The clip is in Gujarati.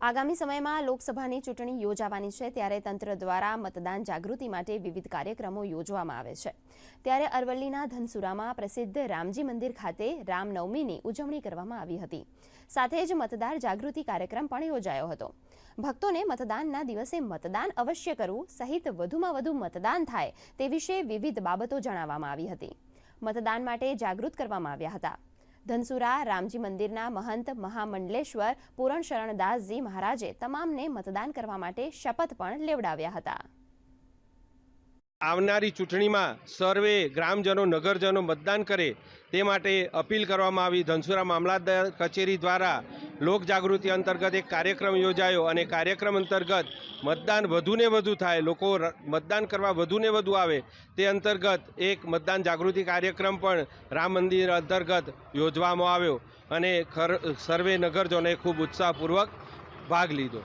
આગામી સમયમાં લોકસભાની ચૂંટણી યોજાવાની છે, ત્યારે તંત્ર દ્વારા મતદાન જાગૃતિ માટે વિવિધ કાર્યક્રમો યોજવામાં આવે છે. ત્યારે અરવલ્લીના ધનસુરામાં પ્રસિદ્ધ રામજી મંદિર ખાતે રામનવમીની ઉજવણી કરવામાં આવી હતી. સાથે જ મતદાર જાગૃતિ કાર્યક્રમ પણ યોજાયો હતો. ભક્તોને મતદાનના દિવસે મતદાન અવશ્ય કરવું, સહિત વધુમાં વધુ મતદાન થાય તે વિશે વિવિધ બાબતો જણાવવામાં આવી હતી. મતદાન માટે જાગૃત કરવામાં આવ્યા હતા. ધનસુરા, રામજી મંદિરના મહંત મહામંડલેશ્વર, પૂરણ શરણદાસજી મહારાજે તમામને મતદાન કરવા માટે શપથ પણ લેવડાવ્યા હતા. આવનારી ચૂંટણીમાં સર્વે ગ્રામજનો, નગરજનો મતદાન કરે તે માટે અપીલ કરવામાં આવી. ધનસુરા મામલતદાર કચેરી દ્વારા લોકજાગૃતિ અંતર્ગત એક કાર્યક્રમ યોજાયો અને કાર્યક્રમ અંતર્ગત મતદાન વધુને વધુ થાય, લોકો મતદાન કરવા વધુને વધુ આવે, તે અંતર્ગત એક મતદાન જાગૃતિ કાર્યક્રમ પણ રામ મંદિર અંતર્ગત યોજવામાં આવ્યો અને સર્વે નગરજનોએ ખૂબ ઉત્સાહપૂર્વક ભાગ લીધો.